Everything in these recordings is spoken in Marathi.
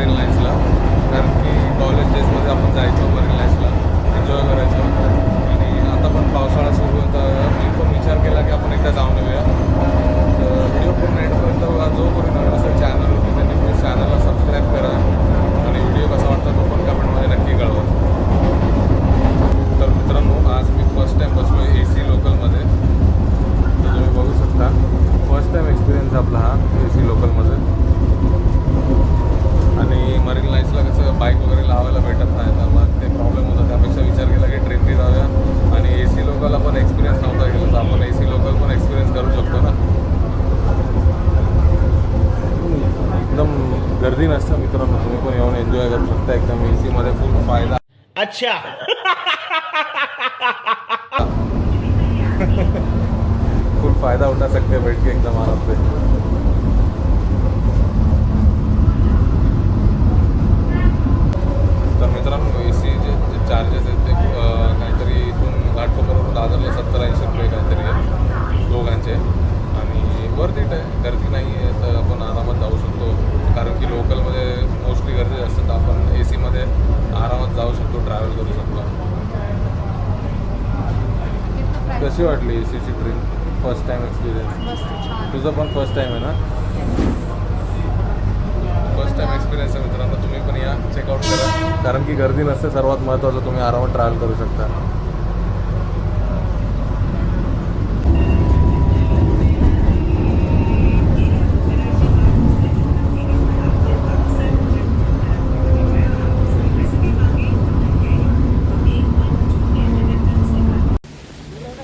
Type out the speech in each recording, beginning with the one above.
आज आपल्याला जायचं आहे मरीन लाईन्सला कारण की कॉलेज डेजमध्ये आपण जायचो मरीन लाईन्सला एन्जॉय करायचो आणि आता पण पावसाळा सुरू होता मी पण विचार केला की आपण एकदा जाऊन येऊया तर व्हिडिओ पूर्ण एंडपर्यंत बघा जो कोणी नवीन असेल चॅनलवरती त्यांनी प्लीज चॅनलला सबस्क्राईब करा आणि व्हिडिओ कसा वाटतो तो पण कमेंटमध्ये नक्की कळवा तर मित्रांनो आज मी फर्स्ट टाईम बसलो ए सी लोकलमध्ये तर तुम्ही बघू शकता फर्स्ट टाईम एक्सपिरियन्स आपला हा ए सी लोकलमध्ये आणि मरीन लाईन्सला कसं बाईक वगैरे लावायला भेटत नाही तर मग ते प्रॉब्लेम होता त्यापेक्षा विचार केला की ट्रेननी जाऊया आणि ए सी लोकल आपण एक्सपिरियन्स नव्हता केला तर आपण ए सी लोकल पण एक्सपिरियन्स करू शकतो ना एकदम गर्दी नसतं मित्रांनो. तुम्ही पण येऊन एन्जॉय करू शकता. एकदम ए सीमध्ये फुल फायदा. अच्छा. फुल फायदा उठा सकते बैठ के एकदम आराम से तर मित्रांनो ए सी जे जे चार्जेस आहेत ते अं, काहीतरी इथून घाटकोपरवरून दादरला सत्तर ऐंशी रुपये काहीतरी आहे दोघांचे आणि वरती आहे गर्दी नाही आहे तर आपण आरामात जाऊ शकतो कारण की लोकलमध्ये मोस्टली गर्दी असते तर आपण ए सीमध्ये आरामात जाऊ शकतो ट्रॅव्हल करू शकतो. कशी वाटली ए सीची ट्रेन फर्स्ट टाइम एक्सपिरियन्स तुझं पण फर्स्ट टाइम आहे ना? फर्स्ट टाइम एक्सपिरियन्स आहे मित्रांनो तुम्ही पण या चेकआउट करा. कारण की गर्दी नसते सर्वात महत्त्वाचं तुम्ही आरामात ट्रॅव्हल करू शकता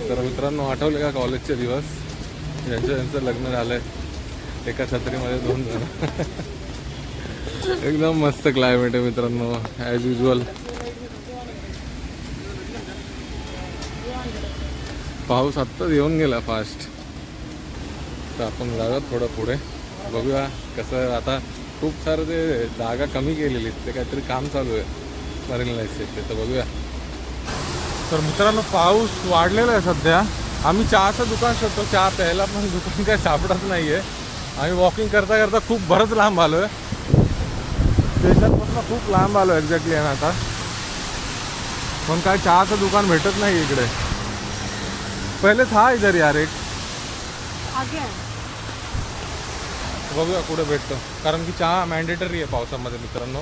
तर मित्रांनो आठवले का कॉलेजचे दिवस? यांचं यांचं लग्न झालंय. एका छत्रीमध्ये दोन जण. एकदम मस्त क्लायमेट आहे मित्रांनो ॲज युजल पाऊस आत्ताच येऊन गेला फास्ट तर आपण जाऊया थोडं पुढे. बघूया कसं आता खूप सारं ते जागा कमी केलेली आहेत. ते काहीतरी काम चालू आहे. मरीन लाईफचे तर बघूया. तर मित्रांनो पाऊस वाढलेला आहे सध्या. आम्ही चहाचं दुकान शोधतो. चहा प्यायला पण दुकान काय सापडत नाही आहे आम्ही वॉकिंग करता करता खूप बरंच लांब आलो आहे स्टेशनपासून खूप लांब आलो एक्झॅक्टली आहे ना आता. पण काय चहाचं दुकान भेटत नाही इकडे. पहिले था इधर यार एक. बघूया कुठे भेटतो. कारण की चहा मॅन्डेटरी आहे पावसामध्ये मित्रांनो.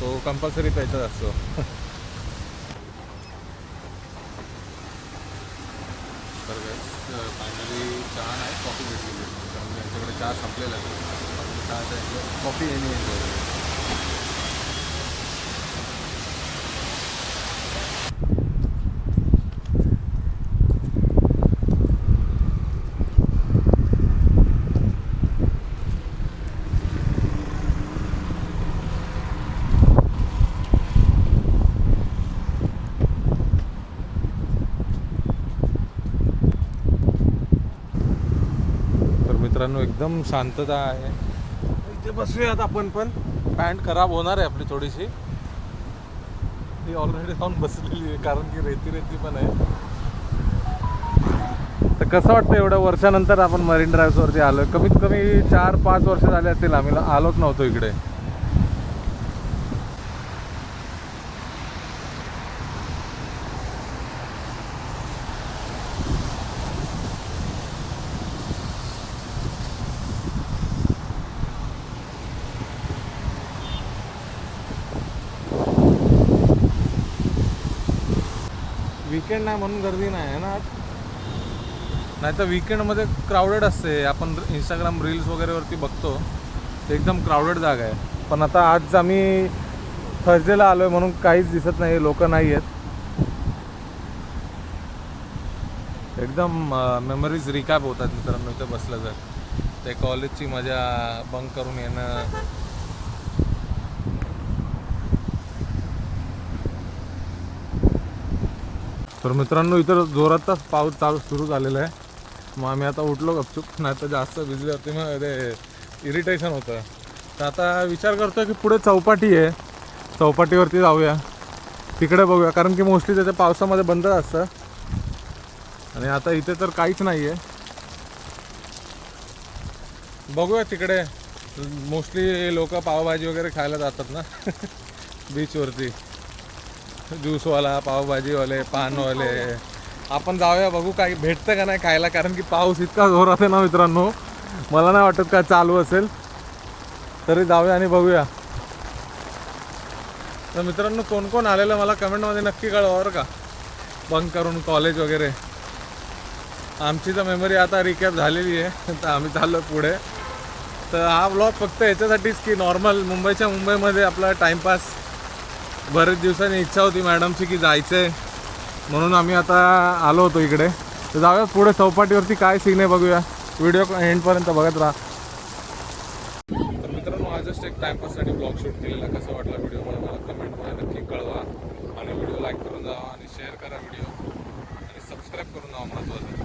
तो कंपल्सरी प्यायचाच असतो. तर फायनली चहा नाही कॉफी भेटलेली त्यामुळे यांच्याकडे त्यांच्याकडे चहा संपलेला आहे. आपण चहा कॉफी यांनी एन्जॉय मित्रांनो एकदम शांतता आहे. इथे बसूयात आपण पण. पॅन्ट खराब होणार आहे आपली थोडीशी. ती ऑलरेडी जाऊन बसलेली आहे कारण की रेती रेती पण आहे. तर कसं वाटतं एवढ्या वर्षानंतर आपण मरीन ड्राईव्हवरती आलो कमीत कमी चार पाच वर्ष झाले असतील आम्ही आलोच नव्हतो इकडे. विकेंड नाही म्हणून गर्दी नाही आहे ना आज? नाही तर विकेंडमध्ये क्राऊडेड असते. आपण इंस्टाग्राम रील्स वगैरेवरती बघतो. ते एकदम क्राऊडेड जागा आहे. पण आता आज आम्ही थर्सडेला आलो आहे म्हणून काहीच दिसत नाही लोक नाही आहेत एकदम मेमरीज रिकॅप होतात मित्रांनो. इथं बसलं तर. ते कॉलेजची मजा बंक करून येणं. तर मित्रांनो इतर जोरातच पाऊस चालू सुरू झालेला आहे. मग आम्ही आता उठलो गपचूप. नाही तर जास्त भिजल्यावरती मग ते इरिटेशन होतं. तर आता विचार करतो की पुढे चौपाटी आहे. चौपाटीवरती जाऊया. तिकडे बघूया कारण की मोस्टली त्याच्या पावसामध्ये बंद असतं. आणि आता इथे तर काहीच नाही आहे बघूया तिकडे. मोस्टली लोक पावभाजी वगैरे खायला जातात ना. बीचवरती ज्यूसवाला पावभाजीवाले पानवाले. आपण जाऊया बघू काही भेटतं का नाही खायला कारण की पाऊस इतका जोरात आहे ना मित्रांनो. मला नाही वाटत काय चालू असेल. तरी जाऊया आणि बघूया. तर मित्रांनो कोण कोण आलेलं मला कमेंटमध्ये नक्की कळवा बरं का. बंक करून कॉलेज वगैरे. आमची तर मेमरी आता रिकॅप झालेली आहे. तर आम्ही चाललो पुढे. तर हा ब्लॉग फक्त याच्यासाठीच की नॉर्मल मुंबईच्या मुंबईमध्ये आपला टाईमपास बरेच दिवसांनी इच्छा होती मॅडमची की जायचंय म्हणून आम्ही आता आलो होतो इकडे. तर जाऊया पुढे चौपाटीवरती काय सीन आहे बघूया. व्हिडिओ एंडपर्यंत बघत राहा. तर मित्रांनो हा जस्ट एक टाईमपाससाठी ब्लॉग शूट केलेला. कसं वाटला व्हिडिओ मला कमेंटमध्ये नक्की कळवा. आणि व्हिडिओ लाईक करून जावा आणि शेअर करा व्हिडिओ आणि सबस्क्राईब करून जावा. महत्त्वाचं